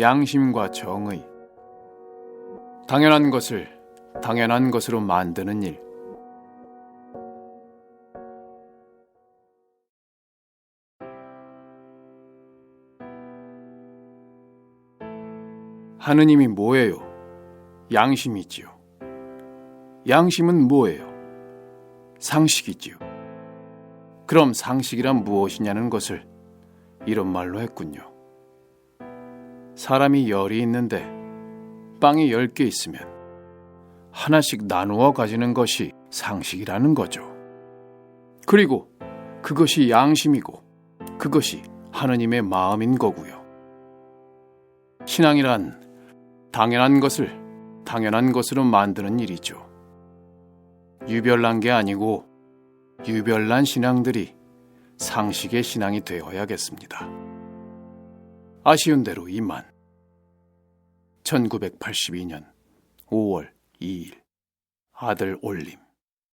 양심과 정의. 당연한 것을 당연한 것으로 만드는 일. 하느님이 뭐예요? 양심이지요. 양심은 뭐예요? 상식이지요. 그럼 상식이란 무엇이냐는 것을 이런 말로 했군요. 사람이 열이 있는데 빵이 열 개 있으면 하나씩 나누어 가지는 것이 상식이라는 거죠. 그리고 그것이 양심이고 그것이 하느님의 마음인 거고요. 신앙이란 당연한 것을 당연한 것으로 만드는 일이죠. 유별난 게 아니고 유별난 신앙들이 상식의 신앙이 되어야겠습니다. 아쉬운 대로 이만. 1982년 5월 2일 아들 올림